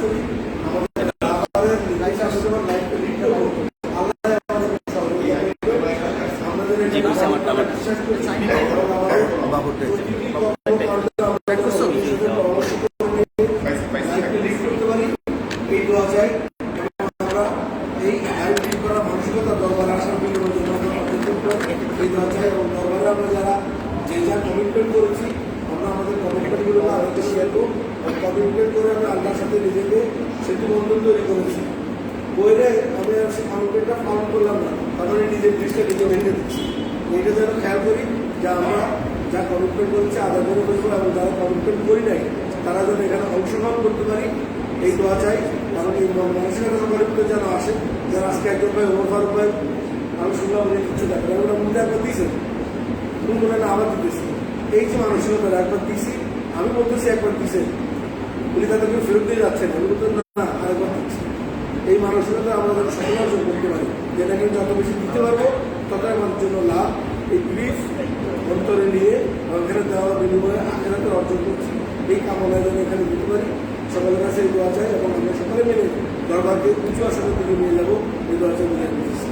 করি আমাদের আমাদের লাইফ আসলে আমার লাইফকে লিড করব আল্লাহ আমাদের সহযোগিতা করবে। আমাদের এই আমরা বিশ্বাস করছি এবং আমাদের প্রতিটি কর্মকাণ্ড আমরা ভবিষ্যতে পরামর্শ করে লাইফকে লিড করতে পারি এই দোয়া চাই এবং আমরা এই লাইফ লিড করার মানসিকতা দরবারে আসার বিনিময়ে জন্য আমরা কৃতজ্ঞ। এই দোয়া চাই এবং দরবারে আমরা যারা যে যা কমিটমেন্ট করেছি আমরা আমাদের কমিটমেন্টগুলো আলোকে শেয়ার করব কমিটমেন্ট করে আমরা আল্লাহর সাথে নিজেকে সেতু বন্ধন তৈরি করেছি বইরে আমি আর সেই কমিটমেন্টটা পালন করলাম না তারপরে নিজের দৃষ্টি নিজে ভেঙে দিচ্ছি এটা যেন খেয়াল করি যে আমরা যা কমিটমেন্ট করেছি আদায় করে বসবো এবং যারা কমিটমেন্ট করি নাই তারা যেন এখানে অংশগ্রহণ করতে পারি এই দোয়া চাই কারণ এই মানসিকতা যেন যারা আজকে একজন ভাই ওমর ফারুক ভাই, আমি শুনলাম যে কিছু দেখেন ওরা মুখে একবার দিয়েছেন তুমি বলে না, আবার দিতেছি। এই যে মানসিকতা একবার দিছি, আমি বলতেছি একবার দিছে। উনি তাদেরকে ফেরত দিয়ে যাচ্ছেন। আমি বলতে না আরেকবার দিচ্ছি। এই মানসিকতা আমরা যেন সকল অর্জন করতে পারি যেটা কিন্তু যত বেশি দিতে পারব, ততই আমাদের জন্য লাভ। এই ব্রিফ অন্তরে নিয়ে ওখানে দেওয়ার বিনিময়ে আখেরাতে অর্জন করছি। এই কামনায় যেন এখানে দিতে পারি। সকলের কাছে এই দোয়া চাই এবং আমরা সকলে মিলে দরবারকে উঁচু আসনের দিকে নিয়ে যাবো এই দোয়া চাই বুঝে নিচ্ছি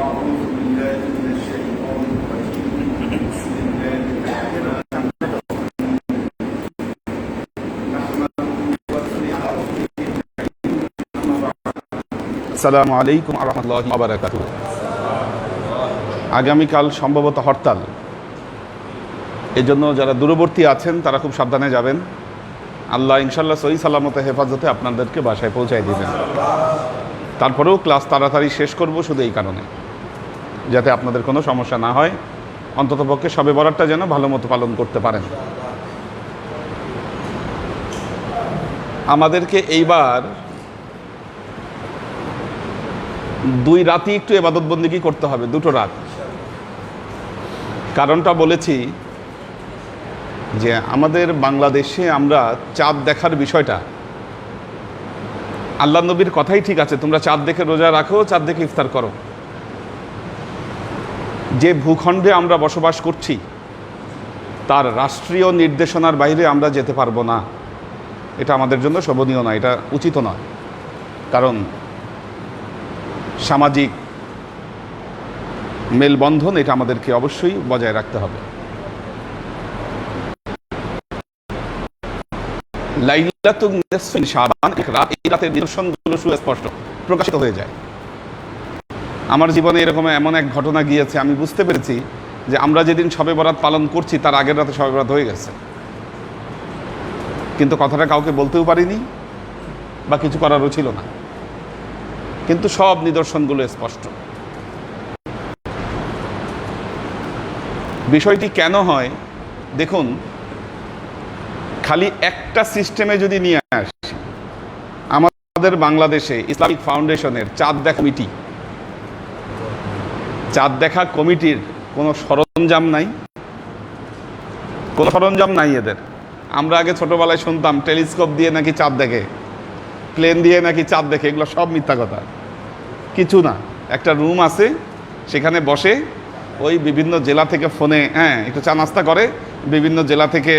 أعوذ بالله من الشيطان الرجيم بسم الله الرحمن الرحيم نحمده ونصلي على رسوله أما بعد আসসালামু আলাইকুম আরহামতুল্লাহ আবরাকাত আগামীকাল সম্ভবত হরতাল এজন্য যারা দূরবর্তী আছেন, তারা খুব সাবধানে যাবেন। আল্লাহ ইনশাল্লাহ সহি সালামতে হেফাজতে আপনাদেরকে বাসায় পৌঁছায় দিবেন। তারপরেও ক্লাস তাড়াতাড়ি শেষ করব শুধু এই কারণে, যাতে আপনাদের কোনো সমস্যা না হয়। অন্ততপক্ষে সবে বরাতটা যেন ভালো মতো পালন করতে পারেন। আমাদেরকে এইবার দুই রাতই একটু এবাদত বন্দিগি করতে হবে, দুটো রাত। কারণটা বলেছি যে আমাদের বাংলাদেশে আমরা চাঁদ দেখার বিষয়টা, আল্লাহ নবীর কথাই ঠিক আছে, তোমরা চাঁদ দেখে রোজা রাখো, চাঁদ দেখে ইফতার করো। যে ভূখণ্ডে আমরা বসবাস করছি, তার রাষ্ট্রীয় নির্দেশনার বাইরে আমরা যেতে পারব না। এটা আমাদের জন্য শোভনীয় নয়, এটা উচিত নয়। কারণ সামাজিক মেলবন্ধন, এটা আমাদেরকে অবশ্যই বজায় রাখতে হবে। সুস্পষ্ট, প্রকাশিত হয়ে যায়। আমার জীবনে এরকম এমন এক ঘটনা গিয়েছে, আমি বুঝতে পেরেছি যে আমরা যেদিন শবে বরাত পালন করছি, তার আগের রাতে শবে বরাত হয়ে গেছে। কিন্তু কথাটা কাউকে বলতেও পারিনি বা কিছু করারও ছিল না। কিন্তু সব নিদর্শনগুলো স্পষ্ট। বিষয়টি কেন হয়? দেখুন খালি একটা সিস্টেমে যদি নিয়ে আসি, আমাদের বাংলাদেশে ইসলামিক ফাউন্ডেশনের চাঁদ দেখা কমিটি। চাঁদ দেখা কমিটির কোনো সরঞ্জাম নাই। কোনো সরঞ্জাম নাই এদের। আমরা আগে ছোটবেলায় শুনতাম, টেলিস্কোপ দিয়ে নাকি চাঁদ দেখে, প্লেন দিয়ে নাকি চাঁদ দেখে, এগুলো সব মিথ্যা কথা। কিছু না, একটা রুম আছে, সেখানে বসে ওই বিভিন্ন জেলা থেকে ফোনে হ্যাঁ একটু চা নাস্তা করে, বিভিন্ন জেলা থেকে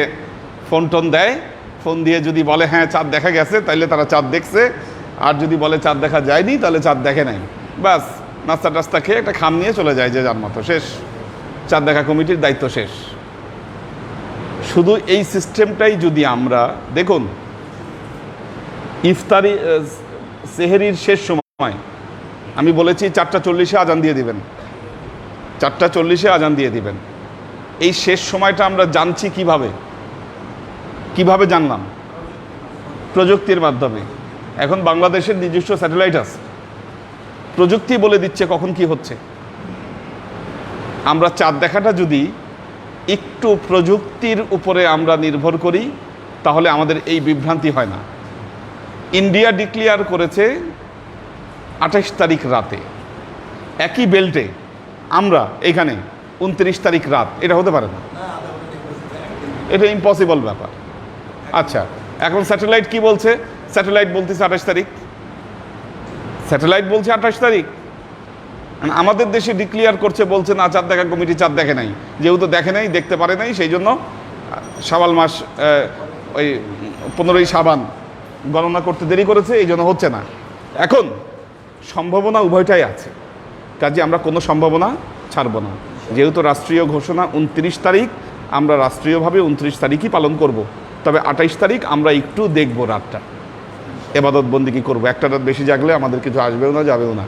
ফোন টোন দেয়। ফোন দিয়ে যদি বলে হ্যাঁ চাঁদ দেখা গেছে তাহলে তারা চাঁদ দেখছে। আর যদি বলে, চাঁদ দেখা যায়নি তাহলে চাঁদ দেখে নাই। ব্যাস, নাস্তা টাস্তা খেয়ে একটা খাম নিয়ে চলে যায় যে যার মতো। শেষ। চাঁদ দেখা কমিটির দায়িত্ব শেষ। শুধু এই সিস্টেমটাই যদি আমরা, দেখুন, ইফতারি সেহেরির শেষ সময়, আমি বলেছি চারটা চল্লিশে আজান দিয়ে দিবেন। চারটা চল্লিশে আজান দিয়ে দিবেন। এই শেষ সময়টা আমরা জানছি কীভাবে? কীভাবে জানলাম? প্রযুক্তির মাধ্যমে। এখন বাংলাদেশের নিজস্ব স্যাটেলাইট আছে। প্রযুক্তি বলে দিচ্ছে কখন কি হচ্ছে। আমরা চাঁদ দেখাটা যদি একটু প্রযুক্তির উপরে আমরা নির্ভর করি, তাহলে আমাদের এই বিভ্রান্তি হয় না। ইন্ডিয়া ডিক্লেয়ার করেছে আঠাশ তারিখ রাতে। একই বেল্টে আমরা এখানে উনত্রিশ তারিখ রাত। এটা হতে পারে না। এটা ইম্পসিবল ব্যাপার। আচ্ছা এখন স্যাটেলাইট কি বলছে? স্যাটেলাইট বলতেছে আঠাশ তারিখ। স্যাটেলাইট বলছে আঠাশ তারিখ। আমাদের দেশে ডিক্লিয়ার করছে, বলছে না, চাঁদ দেখা কমিটি চাঁদ দেখে নাই। যেহেতু দেখে নাই, দেখতে পারে নাই সেই জন্য সাবাল মাস ওই পনেরোই সাবান গণনা করতে দেরি করেছে এই জন্য হচ্ছে না। এখন, সম্ভাবনা উভয়টাই আছে। কাজে আমরা কোনো সম্ভাবনা ছাড়ব না। যেহেতু রাষ্ট্রীয় ঘোষণা উনত্রিশ তারিখ, আমরা রাষ্ট্রীয়ভাবে উনত্রিশ তারিখই পালন করব। তবে আঠাইশ তারিখ আমরা একটু দেখব রাতটা। এবাদত বন্দি কি করব? একটা রাত বেশি জাগলে আমাদের কিছু আসবেও না, যাবেও না।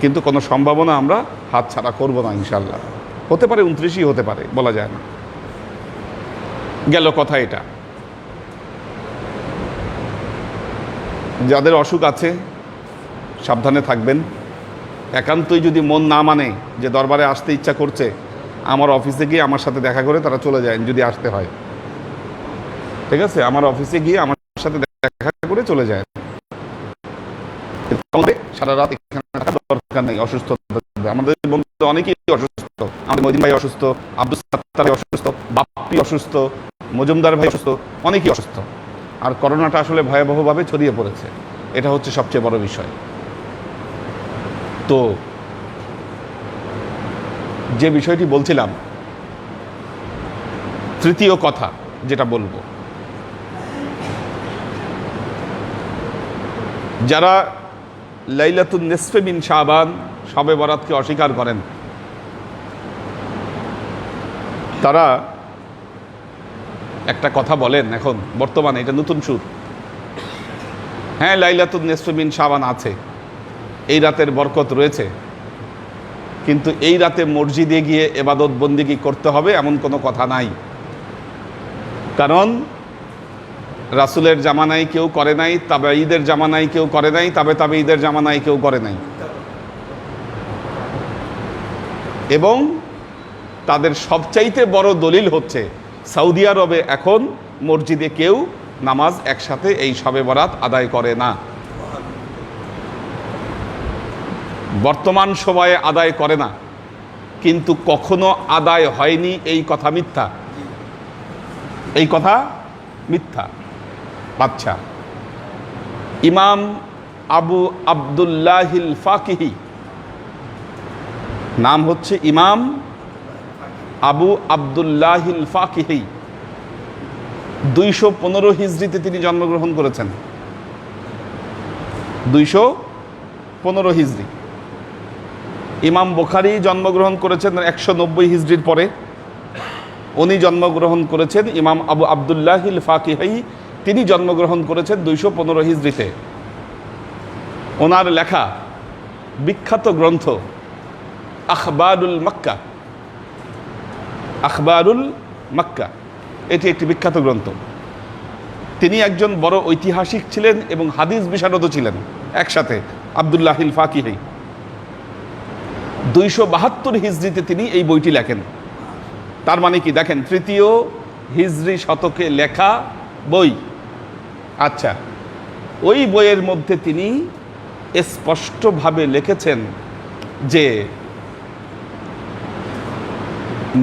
কিন্তু কোনো সম্ভাবনা আমরা হাত ছাড়া করব না ইনশাল্লাহ হতে পারে উনত্রিশই হতে পারে, বলা যায় না। গেল কথা এটা। যাদের অসুখ আছে, সাবধানে থাকবেন। একান্তই যদি মন না মানে যে দরবারে আসতে ইচ্ছা করছে, আমার অফিসে গিয়ে আমার সাথে দেখা করে তারা চলে যায়, যদি আসতে হয়। ঠিক আছে? আমার অফিসে গিয়ে আমার সাথে দেখা করে চলে যায়। সারা রাত এখানে দরকার নেই, অসুস্থ আমাদের বন্ধু অনেকেই অসুস্থ। আমাদের মদিন ভাই অসুস্থ, আব্দুল সাত্তার অসুস্থ, বাপ্পি অসুস্থ, মজুমদার ভাই অসুস্থ, অনেকেই অসুস্থ। আর করোনাটা আসলে ভয়াবহভাবে ছড়িয়ে পড়েছে। এটা হচ্ছে সবচেয়ে বড় বিষয়। তো যে বিষয়টি বলছিলাম, তৃতীয় কথা যেটা বলব যারা লাইলাতুন নেসফে বিন শাবান সবে বরাতকে অস্বীকার করেন, তারা একটা কথা বলেন এখন, বর্তমানে এটা নতুন সুর। হ্যাঁ লাইলাতুন নেসফে বিন শাবান আছে, এই রাতের বরকত রয়েছে, কিন্তু এই রাতে মসজিদে গিয়ে এবাদত বন্দিগি করতে হবে এমন কোনো কথা নাই। কারণ রাসুলের জামানায় কেউ করে নাই, তবে ঈদের জামানায় কেউ করে নাই, তবে তবে ঈদের জামানায় কেউ করে নাই। এবং তাদের সবচাইতে বড় দলিল হচ্ছে, সৌদি আরবে এখন মসজিদে কেউ নামাজ একসাথে এই সবে বরাত আদায় করে না। বর্তমান সময়ে আদায় করে না, কিন্তু কখনো আদায় হয়নি, এই কথা মিথ্যা। এই কথা মিথ্যা। আচ্ছা ইমাম আবু আবদুল্লাহিল ফাকিহি। নাম হচ্ছে ইমাম আবু আবদুল্লাহিল ফাকিহি। দুইশো পনেরো হিজড়িতে তিনি জন্মগ্রহণ করেছেন। দুইশো পনেরো হিজড়ি। ইমাম বোখারি জন্মগ্রহণ করেছেন একশো নব্বই হিজড়ির পরে। উনি জন্মগ্রহণ করেছেন ইমাম আবু আবদুল্লাহিল ফাকিহাই তিনি জন্মগ্রহণ করেছেন দুইশো পনেরো হিজড়িতে। ওনার লেখা বিখ্যাত গ্রন্থ আখবারুল মক্কা। আখবারুল মক্কা, এটি একটি বিখ্যাত গ্রন্থ। তিনি একজন বড় ঐতিহাসিক ছিলেন এবং হাদিস বিশারদ ছিলেন একসাথে, আবদুল্লাহিল ফাকিহাই দুইশো বাহাত্তর হিজড়িতে তিনি এই বইটি লেখেন। তার মানে কি? দেখেন, তৃতীয় হিজরি শতকে লেখা বই। আচ্ছা ওই বইয়ের মধ্যে তিনি স্পষ্টভাবে লিখেছেন যে,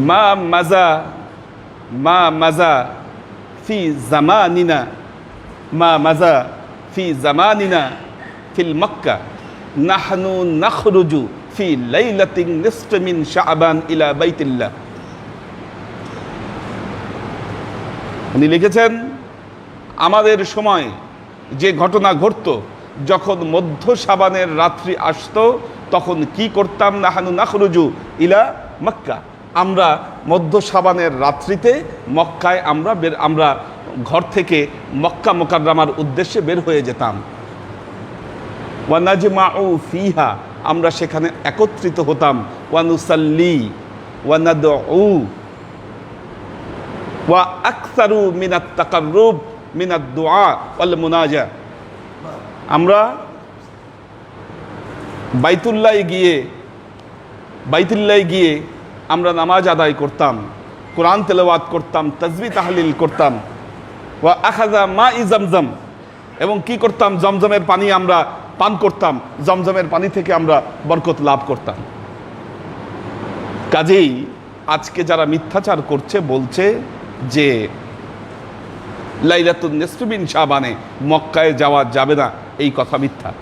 মা মাজা মা মাজা ফি জামানিনা, মা মাজা ফি জামানিনা ফিল মক্কা, নাহনু নাখরুজু ফি লাইলাতিন নিসফ মিন শাবান ইলা বাইতিল্লাহ। উনি লিখেছেন আমাদের সময় যে ঘটনা ঘটত, যখন মধ্য সাবানের রাত্রি আসতো, তখন কি করতাম? নাহানু নাখরুজু ইলা মক্কা। আমরা মধ্য সাবানের রাত্রিতে মক্কায় আমরা বের, আমরা ঘর থেকে মক্কা মোকাররামার উদ্দেশ্যে বের হয়ে যেতাম। ওয়ানাজমাউ ফিহা, আমরা সেখানে একত্রিত হতাম। ওয়ানুসাল্লি ওয়ানাদউ ওয়া আকসারু মিনাত তাকাররুব মিনাত দুআ ওয়াল মুনাজা। আমরা বাইতুল্লায় গিয়ে বাইতুল্লায় গিয়ে আমরা নামাজ আদায় করতাম, কোরআন তেলাওয়াত করতাম, তাজবি তাহলিল করতাম। ওয়া আখাজা মা ই জমজম। এবং কি করতাম? জমজমের পানি আমরা পান করতাম। জমজমের পানি থেকে আমরা বরকত লাভ করতাম। কাজেই আজকে যারা মিথ্যাচার করছে, বলছে যে লাইলাতুন নেসফিবিন শাবানে, মক্কায় যাওয়া যাবে না। এই কথা মিথ্যা।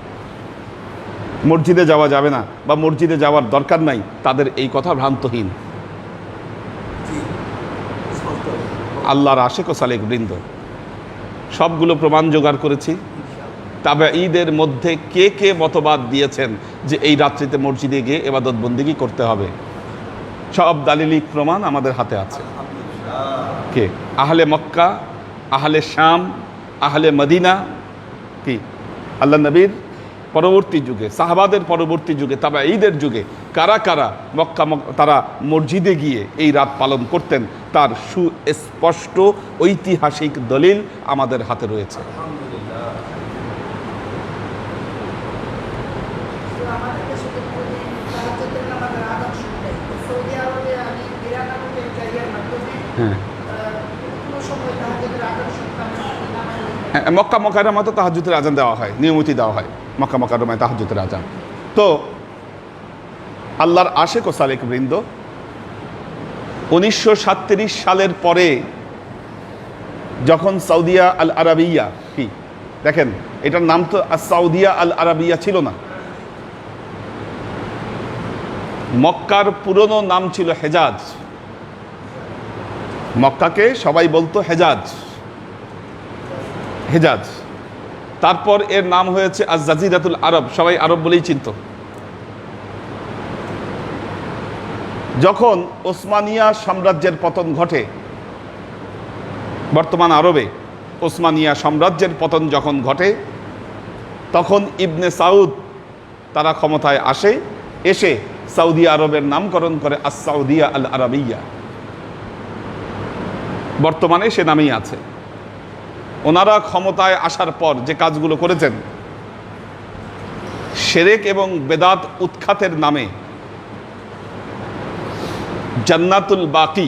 মসজিদে যাওয়া যাবে না বা মসজিদে যাওয়ার দরকার নাই, তাদের এই কথা ভ্রান্তহীন। আল্লাহর আশেক সালেক বৃন্দ। সবগুলো প্রমাণ জোগাড় করেছি। তবে ঈদের মধ্যে কে কে মতবাদ দিয়েছেন যে এই রাত্রিতে মসজিদে গিয়ে এবাদত বন্দিগি করতে হবে? সব দালিলিক প্রমাণ আমাদের হাতে আছে। কে? আহলে মক্কা আহলে শাম আহলে মদিনা কি? আল্লাহ নবীর পরবর্তী যুগে সাহাবাদের পরবর্তী যুগে তবে ঈদের যুগে কারা কারা মক্কা তারা মসজিদে গিয়ে এই রাত পালন করতেন তার সুস্পষ্ট ঐতিহাসিক দলিল আমাদের হাতে রয়েছে। তো আমাদের দেশে তো প্রতিদিন তাহাজ্জুদের নামাজের আযান শুনতে হয়। তো সৌদি আরবে আমি বিরাট নামকে জায়গার মাধ্যমে হ্যাঁ আহ, কোনো সময় তাহাজ্জুদের আযান শুনতাম না, নামাজ হতো। হ্যাঁ, মক্কা মকারমায় তো তাহাজুতের আজান দেওয়া হয় নিয়মিত দেওয়া হয়, মক্কা মকারমায় তাহাজুতের আজান তো আল্লাহর আশেক ও সালেক বৃন্দ, উনিশশো সালের পরে যখন সৌদিয়া আল আরাবিয়া, কি? দেখেন, এটার নাম তো সৌদিয়া আল আরাবিয়া ছিল না। মক্কার পুরনো নাম ছিল হেজাজ। মক্কাকে সবাই বলতো হেজাজ। হেজাজ। তারপর এর নাম হয়েছে আজ জাজিরাতুল আরব। সবাই আরব বলেই চিনত। যখন ওসমানিয়া সাম্রাজ্যের পতন ঘটে, বর্তমান আরবে ওসমানিয়া সাম্রাজ্যের পতন যখন ঘটে, তখন ইবনে সাউদ তারা ক্ষমতায় আসে, এসে সৌদি আরবের নামকরণ করে আস সাউদিয়া আল আরাবিয়া বর্তমানে সে নামেই আছে। ওনারা ক্ষমতায় আসার পর যে কাজগুলো করেছেন, সেরেক এবং বেদাত উৎখাতের নামে জান্নাতুল বাকি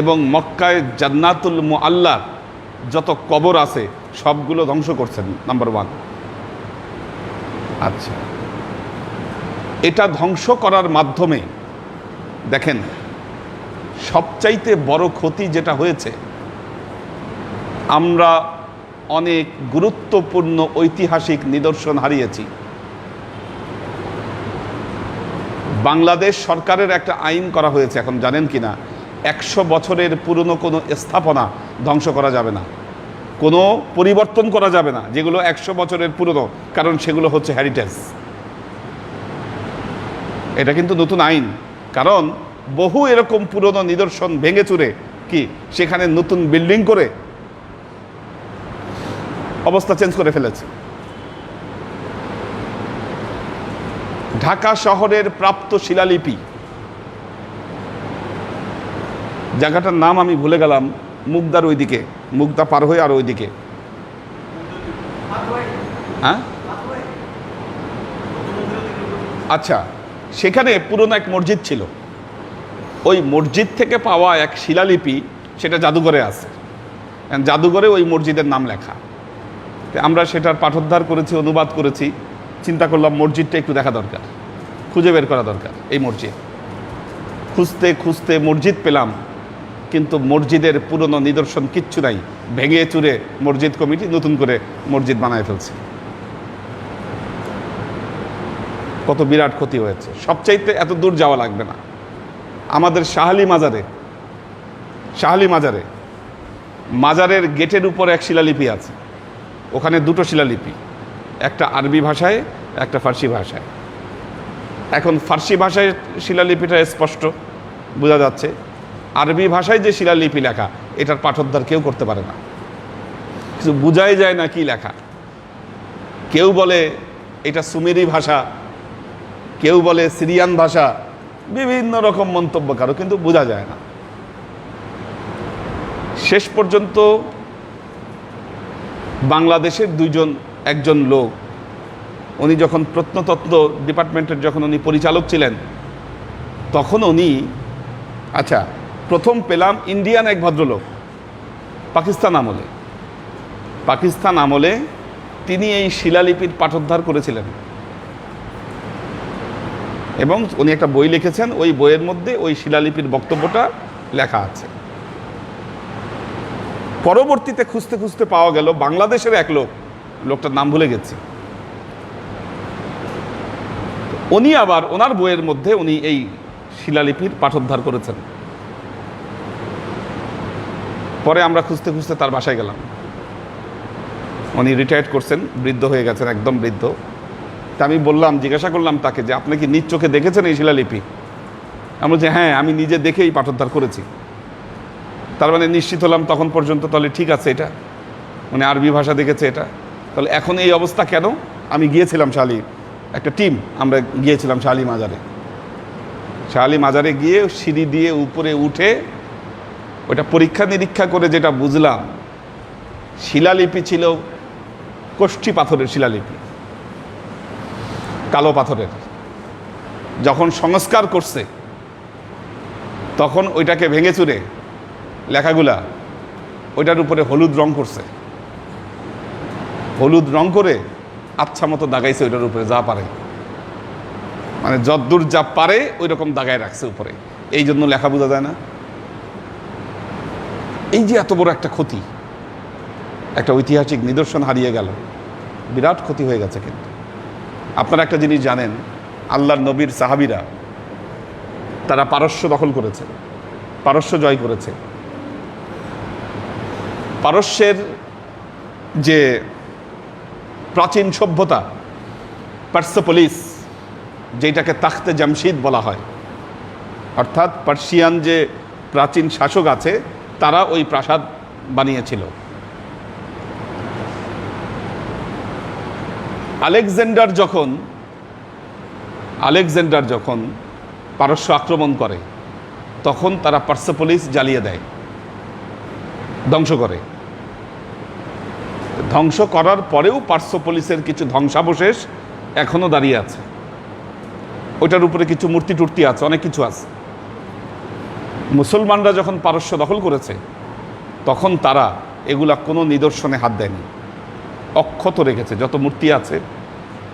এবং মক্কায় জান্নাতুল মুআল্লা যত কবর আছে, সবগুলো ধ্বংস করছেন নাম্বার ওয়ান আচ্ছা। এটা ধ্বংস করার মাধ্যমে, দেখেন, সবচাইতে বড় ক্ষতি যেটা হয়েছে আমরা অনেক গুরুত্বপূর্ণ ঐতিহাসিক নিদর্শন হারিয়েছি। বাংলাদেশ সরকারের একটা আইন করা হয়েছে এখন, জানেন কি না একশো বছরের পুরনো কোনো স্থাপনা ধ্বংস করা যাবে না। কোনো পরিবর্তন করা যাবে না, যেগুলো একশো বছরের পুরনো, কারণ সেগুলো হচ্ছে হ্যারিটেজ এটা কিন্তু নতুন আইন, কারণ বহু এরকম পুরনো নিদর্শন ভেঙে চুরে কি, সেখানে নতুন বিল্ডিং করে অবস্থা চেঞ্জ করে ফেলেছে। ঢাকা শহরের প্রাপ্ত শিলালিপি। জায়গাটার নাম আমি ভুলে গেলাম, মুগদার ওইদিকে, মুগদা পার হয়ে আর ওইদিকে। হ্যাঁ? আচ্ছা সেখানে পুরনো এক মসজিদ ছিল। ওই মসজিদ থেকে পাওয়া এক শিলালিপি, সেটা জাদুঘরে আছে। জাদুঘরে ওই মসজিদের নাম লেখা। আমরা সেটার পাঠোদ্ধার করেছি, অনুবাদ করেছি। চিন্তা করলাম মসজিদটা একটু দেখা দরকার। খুঁজে বের করা দরকার এই মসজিদ। খুঁজতে খুঁজতে মসজিদ পেলাম, কিন্তু মসজিদের পুরনো নিদর্শন কিচ্ছু নাই। ভেঙে চুরে মসজিদ কমিটি নতুন করে মসজিদ বানায় ফেলছে। কত বিরাট ক্ষতি হয়েছে। সবচাইতে এত দূর যাওয়া লাগবে না। আমাদের শাহালি মাজারে শাহালি মাজারে, মাজারের গেটের উপর এক শিলালিপি আছে। ওখানে দুটো শিলালিপি, একটা আরবি ভাষায়, একটা ফার্সি ভাষায়। এখন ফার্সি ভাষায় শিলালিপিটা স্পষ্ট, বোঝা যাচ্ছে। আরবি ভাষায় যে শিলালিপি লেখা, এটার পাঠোদ্ধার কেউ করতে পারে না। কিছু বোঝাই যায় না কি লেখা। কেউ বলে এটা সুমেরি ভাষা, কেউ বলে সিরিয়ান ভাষা, বিভিন্ন রকম মন্তব্য কারও, কিন্তু বোঝা যায় না। শেষ পর্যন্ত বাংলাদেশের দুইজন, একজন লোক। উনি যখন প্রত্নতত্ত্ব ডিপার্টমেন্টের যখন উনি পরিচালক ছিলেন, তখন উনি আচ্ছা প্রথম পেলাম ইন্ডিয়ান এক ভদ্রলোক, পাকিস্তান আমলে। পাকিস্তান আমলে তিনি এই শিলালিপির পাঠোদ্ধার করেছিলেন। এবং উনি একটা বই লিখেছেন, ওই বইয়ের মধ্যে ওই শিলালিপির বক্তব্যটা লেখা আছে। পরবর্তীতে খুঁজতে খুঁজতে পাওয়া গেল বাংলাদেশের এক লোক। লোকটার নাম ভুলে গেছি। উনি আবার ওনার বইয়ের মধ্যে উনি এই শিলালিপির পাঠোদ্ধার করেছেন। পরে আমরা খুঁজতে খুঁজতে তার বাসায় গেলাম। উনি রিটায়ার্ড করছেন, বৃদ্ধ হয়ে গেছেন, একদম বৃদ্ধ। তা আমি বললাম, জিজ্ঞাসা করলাম তাকে যে, আপনি কি নিজ চোখে দেখেছেন এই শিলালিপি? আমি বলছি হ্যাঁ আমি নিজে দেখেই পাঠোদ্ধার করেছি। তার মানে নিশ্চিত হলাম তখন পর্যন্ত তাহলে ঠিক আছে এটা। মানে আরবি ভাষা দেখেছে এটা। তাহলে এখন এই অবস্থা কেন? আমি গিয়েছিলাম শালি, একটা টিম, আমরা গিয়েছিলাম শালি মাজারে। শালি মাজারে গিয়ে সিঁড়ি দিয়ে উপরে উঠে ওটা পরীক্ষা নিরীক্ষা করে যেটা বুঝলাম, শিলালিপি ছিল কোষ্ঠী পাথরের শিলালিপি, কালো পাথরের। যখন সংস্কার করছে, তখন ওইটাকে ভেঙে চুরে লেখাগুলা, ওইটার উপরে হলুদ রং করছে। হলুদ রং করে আচ্ছা মতো দাগাইছে ওইটার উপরে, যা পারে। মানে যদ্দূর যা পারে ওই রকম দাগায় রাখছে উপরে। এই জন্য লেখা বোঝা যায় না। এই যে এত বড় একটা ক্ষতি, একটা ঐতিহাসিক নিদর্শন হারিয়ে গেল, বিরাট ক্ষতি হয়ে গেছে কিন্তু। আপনারা একটা জিনিস জানেন, আল্লাহর নবীর সাহাবিরা, তারা পারস্য দখল করেছে, পারস্য জয় করেছে। পারস্যের যে প্রাচীন সভ্যতা, পার্সোপলিস, যেটাকে তাখতে জামশিদ বলা হয়, অর্থাৎ পার্সিয়ান যে প্রাচীন শাসক আছে, তারা ওই প্রাসাদ বানিয়েছিল। আলেকজান্ডার যখন আলেকজান্ডার যখন পারস্য আক্রমণ করে, তখন তারা পার্সোপলিস জ্বালিয়ে দেয়। ধ্বংস করে। ধ্বংস করার পরেও পার্সোপলিসের কিছু ধ্বংসাবশেষ এখনও দাঁড়িয়ে আছে। ওইটার উপরে কিছু মূর্তি টুর্তি আছে, অনেক কিছু আছে। মুসলমানরা যখন পারস্য দখল করেছে, তখন তারা এগুলা কোনো নিদর্শনে হাত দেয়নি। অক্ষত রেখেছে, যত মূর্তি আছে,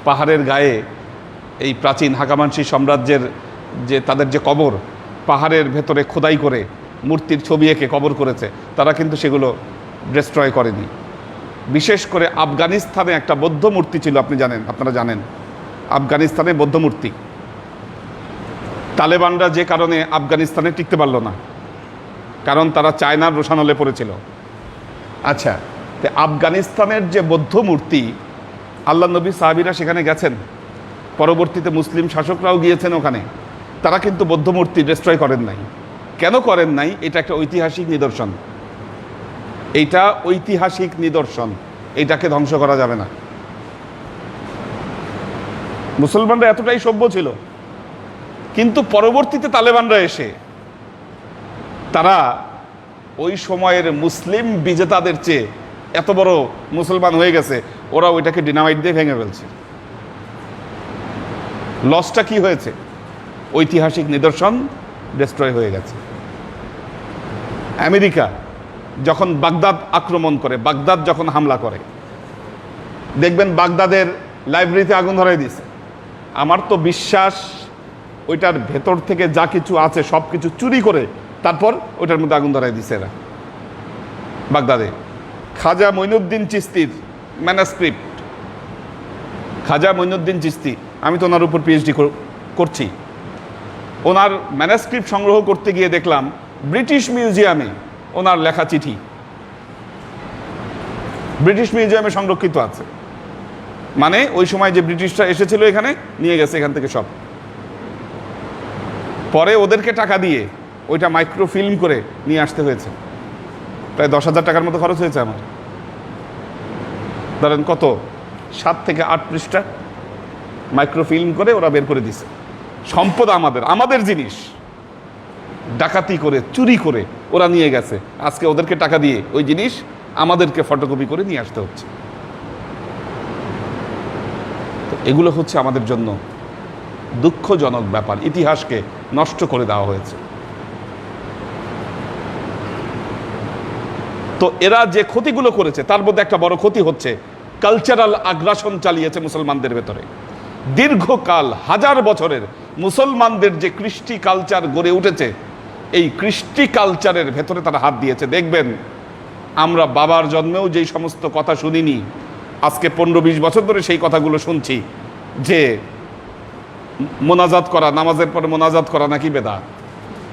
পাহাড়ের গায়ে এই প্রাচীন হাকামানসি সাম্রাজ্যের যে তাদের যে কবর, পাহাড়ের ভেতরে খোদাই করে মূর্তির ছবি এঁকে কবর করেছে, তারা কিন্তু সেগুলো ডিস্ট্রয় করেনি। বিশেষ করে আফগানিস্তানে একটা বৌদ্ধ মূর্তি ছিল, আপনি জানেন, আপনারা জানেন। আফগানিস্তানে বৌদ্ধ মূর্তি। তালেবানরা যে কারণে আফগানিস্তানে টিকতে পারল না, কারণ তারা চায়নার রোশানলে পড়েছিল। আচ্ছা তো আফগানিস্তানের যে বৌদ্ধ মূর্তি, আল্লাহ নবী সাহাবিরা সেখানে গেছেন। পরবর্তীতে মুসলিম শাসকরাও গিয়েছেন ওখানে। তারা কিন্তু বৌদ্ধ মূর্তি ডিস্ট্রয় করেন নাই। কেন করেন নাই? এটা একটা ঐতিহাসিক নিদর্শন। এইটা ঐতিহাসিক নিদর্শন। এটাকে ধ্বংস করা যাবে না। মুসলমানরা এতটাই সভ্য ছিল। কিন্তু পরবর্তীতে তালেবানরা এসে তারা ওই সময়ের মুসলিম বিজেতাদের চেয়ে এত বড় মুসলমান হয়ে গেছে ওরা ওইটাকে ডিনামাইট দিয়ে ভেঙে ফেলছে। লসটা কি হয়েছে? ঐতিহাসিক নিদর্শন ডিস্ট্রয় হয়ে গেছে। আমেরিকা যখন বাগদাদ আক্রমণ করে, বাগদাদ যখন হামলা করে, দেখবেন বাগদাদের লাইব্রেরিতে আগুন ধরাই দিয়েছে। আমার তো বিশ্বাস ওইটার ভেতর থেকে যা কিছু আছে, সব কিছু চুরি করে তারপর ওইটার মধ্যে আগুন ধরাই দিছে এরা। বাগদাদে। খাজা মইনুদ্দিন চিস্তির ম্যানাস্ক্রিপ্ট খাজা মইনুদ্দিন চিস্তি, আমি তো ওনার উপর পিএইচডি করছি। ওনার ম্যানাস্ক্রিপ্ট সংগ্রহ করতে গিয়ে দেখলাম ব্রিটিশ মিউজিয়ামে ওনার লেখা চিঠি। ব্রিটিশ মিউজিয়ামে সংরক্ষিত আছে। মানে ওই সময় যে ব্রিটিশরা এসেছিল এখানে, নিয়ে গেছে এখান থেকে সব। পরে ওদেরকে টাকা দিয়ে ওইটা মাইক্রোফিল্ম করে নিয়ে আসতে হয়েছে। প্রায় দশ হাজার টাকার মতো খরচ হয়েছে আমার। ধরেন কত? সাত থেকে আট পৃষ্ঠা মাইক্রোফিল্ম করে ওরা বের করে দিছে। সম্পদ আমাদের আমাদের জিনিস। ডাকাতি করে, চুরি করে ওরা নিয়ে গেছে। আজকে ওদেরকে টাকা দিয়ে ওই জিনিস আমাদেরকে ফটোকপি করে নিয়ে আসতে হচ্ছে। এগুলো হচ্ছে আমাদের জন্য দুঃখজনক ব্যাপার। ইতিহাসকে নষ্ট করে দেওয়া হয়েছে। তো এরা যে ক্ষতিগুলো করেছে, তার মধ্যে একটা বড় ক্ষতি হচ্ছে কালচারাল আগ্রাসন চালিয়েছে মুসলমানদের ভেতরে। দীর্ঘকাল, হাজার বছরের মুসলমানদের যে কৃষ্টি কালচার গড়ে উঠেছে এই কৃষ্টি কালচারের ভেতরে তারা হাত দিয়েছে। দেখবেন, আমরা বাবার জন্মেও যেই সমস্ত কথা শুনিনি, আজকে পনেরো বিশ বছর ধরে সেই কথাগুলো শুনছি যে মোনাজাত করা, নামাজের পরে মোনাজাত করা নাকি বেদা?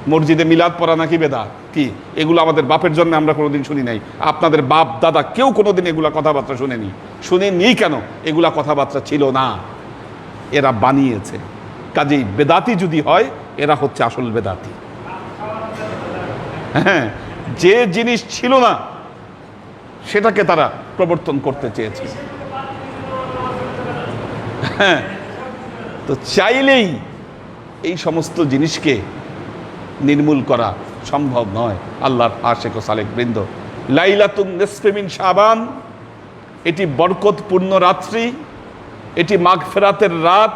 মসজিদে মিলাদ পড়া নাকি বেদা? কি? এগুলো আমাদের বাপের জন্য আমরা কোনোদিন শুনি নাই। আপনাদের বাপ, দাদা কেউ কোনোদিন এগুলা কথাবার্তা শুনেনি। শুনেনি কেন? এগুলা কথাবার্তা ছিল না। এরা বানিয়েছে। কাজেই বেদাতি যদি হয়, এরা হচ্ছে আসল বেদাতি। হ্যাঁ যে জিনিস ছিল না, সেটাকে তারা প্রবর্তন করতে চেয়েছে। হ্যাঁ তো চাইলেই এই সমস্ত জিনিসকে নির্মূল করা সম্ভব নয়, আল্লাহর আশেক ও সালেক বৃন্দ। লাইলাতুন নেসফেমিন শাবান, এটি বরকতপূর্ণ রাত্রি, এটি মাঘ ফেরাতের রাত,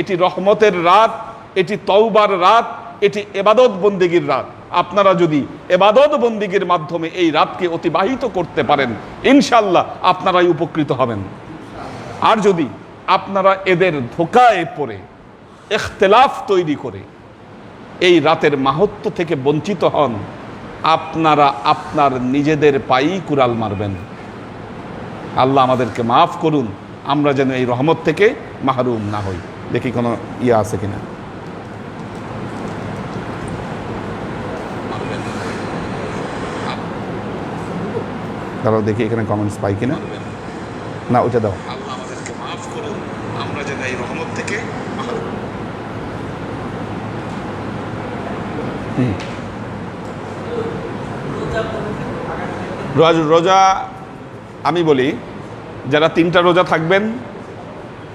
এটি রহমতের রাত, এটি তওবার রাত, এটি এবাদত বন্দিগির রাত। আপনারা যদি এবাদত বন্দিগির মাধ্যমে এই রাতকে অতিবাহিত করতে পারেন ইনশাল্লাহ আপনারাই উপকৃত হবেন। আর যদি আপনারা এদের ধোকায় পড়ে, এখতেলাফ তৈরি করে এই রাতের মাহাত্ম থেকে বঞ্চিত হন, আপনারা আপনার নিজেদের পায়েই কুড়াল মারবেন। আল্লাহ আমাদেরকে মাফ করুন, আমরা যেন এই রহমত থেকে মাহরুম না হই। দেখি কোনো ইয়ে আছে কিনা। দাঁড়াও দেখি এখানে কমেন্টস পাই কিনা। না ওটা দাও। রোজা আমি বলি যারা তিনটা রোজা থাকবেন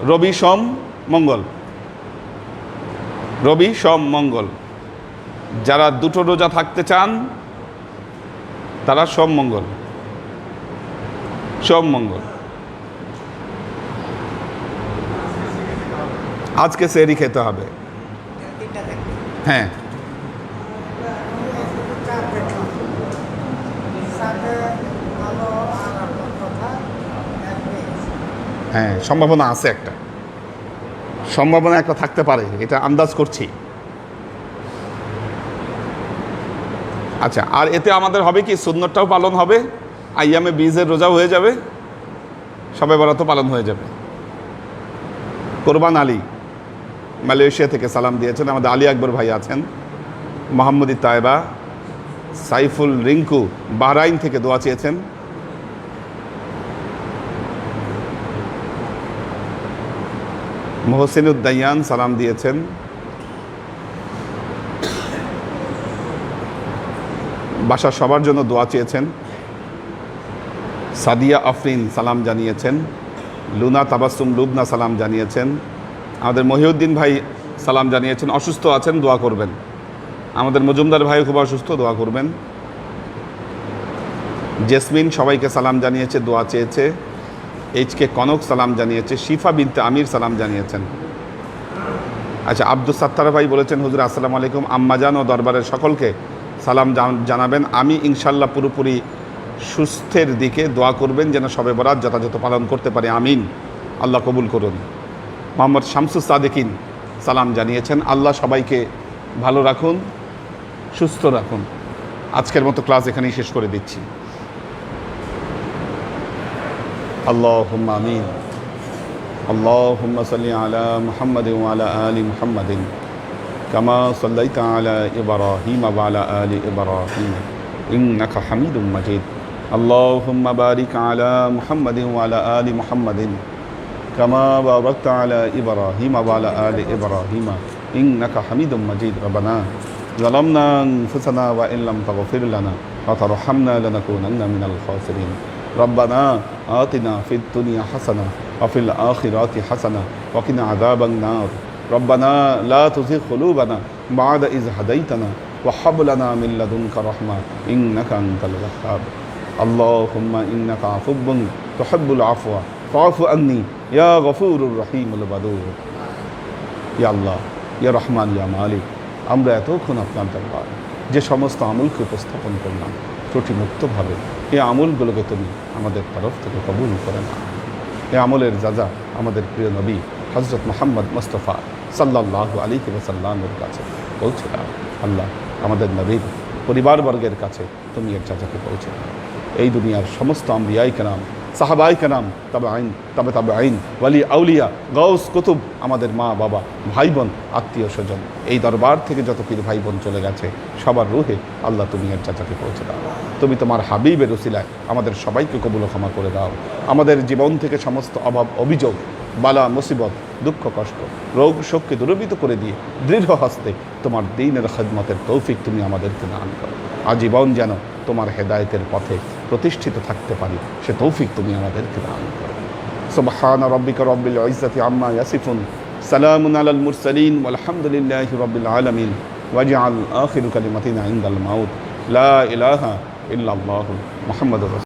রবি সোম মঙ্গল। রবি সোম মঙ্গল। যারা দুটো রোজা থাকতে চান তারা সোম মঙ্গল। সোম মঙ্গল। আজকে সেরি খেতে হবে। হ্যাঁ। হ্যাঁ সম্ভাবনা আছে একটা। সম্ভাবনা একটা থাকতে পারে, এটা আন্দাজ করছি। আচ্ছা আর এতে আমাদের হবে কি সুন্দরটাও পালন হবে? আইয়ামে বীজের রোজাও হয়ে যাবে সবাই বরাত পালন হয়ে যাবে। কোরবান আলী মালয়েশিয়া থেকে সালাম দিয়েছেন। আমাদের আলী আকবর ভাই আছেন, মোহাম্মদী তাইবা সাইফুল রিঙ্কু বাহরাইন থেকে দোয়া চেয়েছেন। মোহসিনুদ্দাইয়ান সালাম দিয়েছেন। বাসার সবার জন্য দোয়া চেয়েছেন। সাদিয়া আফরিন সালাম জানিয়েছেন। লুনা তাবাসুম লুবনা সালাম জানিয়েছেন। আমাদের মহিউদ্দিন ভাই সালাম জানিয়েছেন, অসুস্থ আছেন, দোয়া করবেন। আমাদের মজুমদার ভাই খুব অসুস্থ, দোয়া করবেন। জেসমিন সবাইকে সালাম জানিয়েছে, দোয়া চেয়েছে। এইচ কে কনক সালাম জানিয়েছে, শিফা বিনতে আমির সালাম জানিয়েছেন। আচ্ছা আব্দুল সাত্তার ভাই বলেছেন, হুজুর, আসসালামু আলাইকুম। আম্মাজান ও দরবারের সকলকে সালাম জানাবেন। আমি ইনশাল্লাহ পুরোপুরি সুস্থের দিকে দোয়া করবেন যেন সবে বরাত যথাযথ পালন করতে পারে আমিন আল্লাহ কবুল করুন মোহাম্মদ শামসুস সাদেকিন সালাম জানিয়েছেন আল্লাহ সবাইকে ভালো রাখুন সুস্থ রাখুন আজকের মতো ক্লাস এখানেই শেষ করে দিচ্ছি اللهم آمين اللهم صل على محمد وعلى آل محمد كما صليت على إبراهيم وعلى آل إبراهيم إنك حميد مجيد اللهم بارك على محمد وعلى آل محمد كما باركت على إبراهيم وعلى آل إبراهيم. إنك حميد مجيد. ربنا ظلمنا أنفسنا وإن لم تغفر لنا وترحمنا لنكونن من الخاسرين. ربنا آتنا في الدنيا حسنة وفي الآخرة حسنة وقنا عذاب النار. ربنا لا تزغ قلوبنا بعد إذ هديتنا وهب لنا من لدنك رحمة إنك أنت الوهاب. اللهم إنك عفو تحب العفو فاعف عني يا غفور الرحيم الودود ইয়া আল্লাহ ইয়া রহমান ইয়া মালিক আমরা এতক্ষণ আপনার দরবার যে সমস্ত আমলকে উপস্থাপন করলাম ত্রুটিমুক্তভাবে এই আমলগুলোকে তুমি আমাদের তরফ থেকে কবুল করে না এ আমলের যাজা আমাদের প্রিয় নবী হজরত মোহাম্মদ মুস্তফা সাল্লাহ আলী ওসাল্লামের কাছে পৌঁছে দাও আল্লাহ আমাদের নবীর পরিবারবর্গের কাছে তুমি এর যাজাকে পৌঁছে দাও এই দুনিয়ার সমস্ত আম্বিয়াই কেরাম, সাহাবাই কেনাম তবে আইন তবে তবে আইন ওয়ালি আউলিয়া গৌস কুতুব, আমাদের মা, বাবা ভাই বোন আত্মীয় স্বজন, এই দরবার থেকে যত পীর ভাই বোন চলে গেছে, সবার রুহে আল্লাহ তুমি এর চাচাকে পৌঁছে দাও। তুমি তোমার হাবিবের উসিলায় আমাদের সবাইকে কবুল ক্ষমা করে দাও। আমাদের জীবন থেকে সমস্ত অভাব, অভিযোগ, বালা, মুসিবত, দুঃখ, কষ্ট, রোগ, শোককে দূরবিত করে দিয়ে দৃঢ় হস্তে তোমার দিনের খেদমতের তৌফিক তুমি আমাদেরকে দান করো। আজীবন যেন তোমার হেদায়েতের পথে প্রতিষ্ঠিত থাকতে পারি সে তৌফিক তুমি আমাদেরকে দান করো সুবহান রব্বিকা রব্বিল ইজ্জাতি আম্মা ইয়াসিফুন সালামুন আলাল মুরসালিন ওয়ালহামদুলিল্লাহি রব্বিল আলামিন ওয়াজআল আখিরু কালিমাতিনা ইনদাল মাউত লা ইলাহা ইল্লাল্লাহু মুহাম্মাদুর